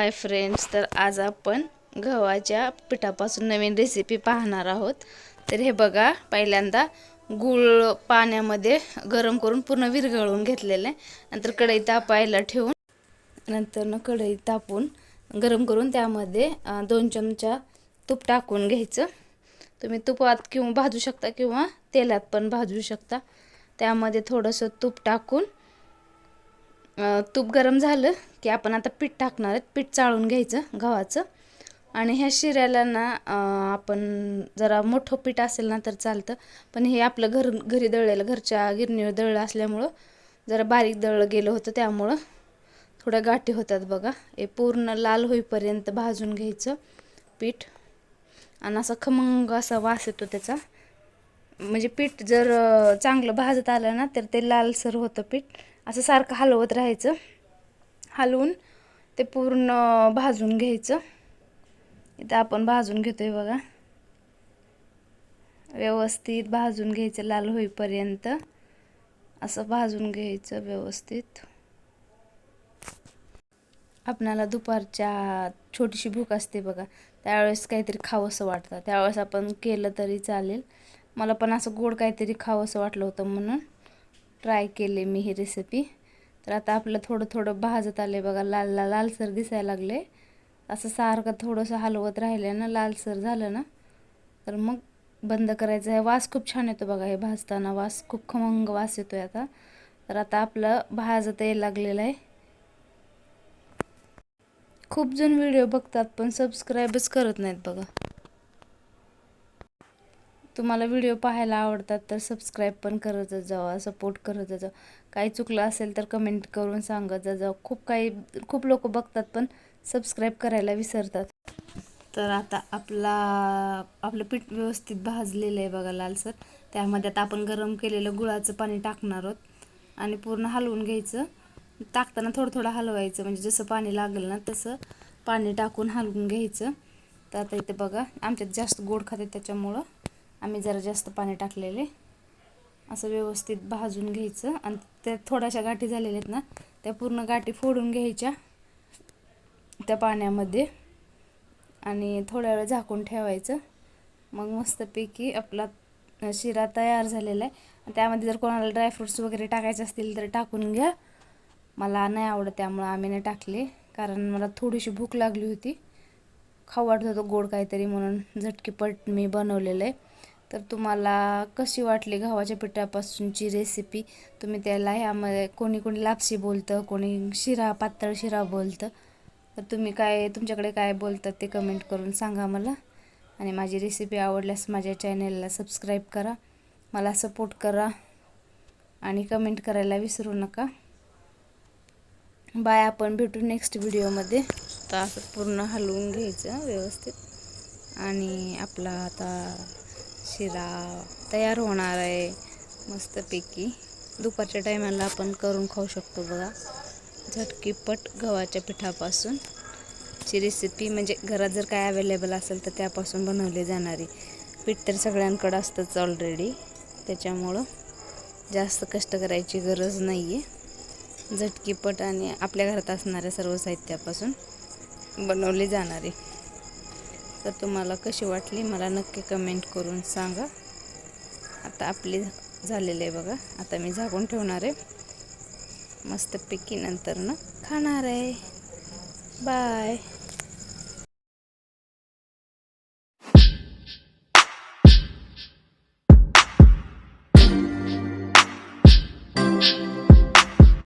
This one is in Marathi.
हाय फ्रेंड्स तर आज आपण गव्हाच्या पिठापासून नवीन रेसिपी पाहणार आहोत. तर हे बघा पहिल्यांदा गूळ पाण्यामध्ये गरम करून पूर्ण विरघळून घेतलेलं आहे. नंतर कढई तापायला ठेवून नंतर न कढई तापून गरम करून त्यामध्ये दोन चमचा तूप टाकून घ्यायचं. तुम्ही तुपात किंवा भाजू शकता किंवा तेलात पण भाजू शकता. त्यामध्ये थोडंसं तूप टाकून तूप गरम झालं की आपण आता पीठ टाकणार आहेत पीठ चाळून घ्यायचं गव्हाचं. आणि ह्या शिऱ्याला ना आपण जरा मोठं पीठ असेल ना तर चालतं. पण हे आपलं घर घरी दळलेलं घरच्या गिरणीवर दळलं असल्यामुळं जरा बारीक दळलं गेलं होतं त्यामुळं थोड्या गाठी होतात बघा. हे पूर्ण लाल होईपर्यंत भाजून घ्यायचं पीठ. आणि असा खमंग असा वास येतो त्याचा. म्हणजे पीठ जर चांगलं भाजत आलं ना तर ते लालसर होतं पीठ. असं सारखं हलवत राहायचं. हलवून ते पूर्ण भाजून घ्यायचं. इथं आपण भाजून घेतो आहे बघा. व्यवस्थित भाजून घ्यायचं लाल होईपर्यंत. असं भाजून घ्यायचं व्यवस्थित. आपणाला दुपारच्या छोटीशी भूक असते बघा. त्यावेळेस काहीतरी खावंसं वाटतं. त्यावेळेस आपण केलं तरी चालेल. मला पण असं गोड काहीतरी खावंसं वाटलं होतं म्हणून. ट्राय केले मी ही रेसिपी तर आता आपलं थोडं थोडं भाजत आले बघा लाल लाल लालसर दिसायला लागले. असं सारखं थोडंसं हलवत राहिलं ना लालसर झालं ना. तर मग बंद करायचं. आहे वास खूप छान येतो बघा हे भाजताना वास खूप खमंग वास येतो आहे आता. तर आता आपलं भाजत यायला लागलेलं आहे. खूप जण व्हिडिओ बघतात पण सबस्क्राईबच करत नाहीत बघा. तुम्हाला व्हिडिओ पाहायला आवडतात तर सबस्क्राईब पण करतच जावा सपोर्ट करत जावा. काही चुकलं असेल तर कमेंट करून सांगत जा खूप काही खूप लोक बघतात पण सबस्क्राईब करायला विसरतात. तर आता आपला आपलं पीठ व्यवस्थित भाजलेलं आहे बघा लालसर त्यामध्ये आता आपण गरम केलेलं गुळाचं पाणी टाकणार आहोत. आणि पूर्ण हलवून घ्यायचं. टाकताना थोडं थोडं हलवायचं. म्हणजे जसं पाणी लागेल ना तसं पाणी टाकून हलवून घ्यायचं. तर आता इथे बघा आमच्यात जास्त गोड खाते त्याच्यामुळं. आम्ही जरा जास्त पाणी टाकलेले. असं व्यवस्थित भाजून घ्यायचं. आणि त्या थोड्याशा गाठी झालेल्या आहेत ना त्या पूर्ण गाठी फोडून घ्यायच्या त्या पाण्यामध्ये. आणि थोड्या वेळ झाकून ठेवायचं. मग मस्तपैकी आपला शिरा तयार झालेला आहे. त्यामध्ये जर कोणाला ड्रायफ्रूट्स वगैरे टाकायचे असतील तर टाकून घ्या. मला नाही आवडत त्यामुळं आम्ही नाही टाकले. कारण मला थोडीशी भूक लागली होती. खाऊ वाटत होतं गोड काहीतरी म्हणून झटकीपट मी बनवलेलं आहे. तर तुम्हाला कशी वाटली गव्हाच्या पिठापासूनची रेसिपी तुम्ही त्याला ह्यामध्ये कोणी कोणी लापशी बोलतं कोणी शिरा पातळ शिरा बोलतं. तर तुम्ही काय तुमच्याकडे काय बोलतात ते कमेंट करून सांगा मला. आणि माझी रेसिपी आवडल्यास माझ्या चॅनेलला सबस्क्राईब करा. मला सपोर्ट करा आणि कमेंट करायला विसरू नका. बाय आपण भेटू नेक्स्ट व्हिडिओमध्ये तर असं पूर्ण हलवून घ्यायचं व्यवस्थित. आणि आपला आता शिरा तयार होणार आहे मस्तपैकी. दुपारच्या टायमाला आपण करून खाऊ शकतो बघा. झटकीपट गव्हाच्या पिठापासून. ची रेसिपी म्हणजे घरात जर काय अवेलेबल असेल तर त्यापासून बनवली जाणारी. पीठ तर सगळ्यांकडं असतंच ऑलरेडी त्याच्यामुळं जास्त कष्ट करायची गरज नाही आहे झटकीपट आणि आपल्या घरात असणाऱ्या सर्व साहित्यापासून बनवली जाणारी. तर तुम्हाला कशी वाटली मला नक्की कमेंट करून सांगा. आता आपली झालेली आहे बघा. आता मी झाकून ठेवणार आहे. मस्तपैकी नंतर ना खाणार आहे. बाय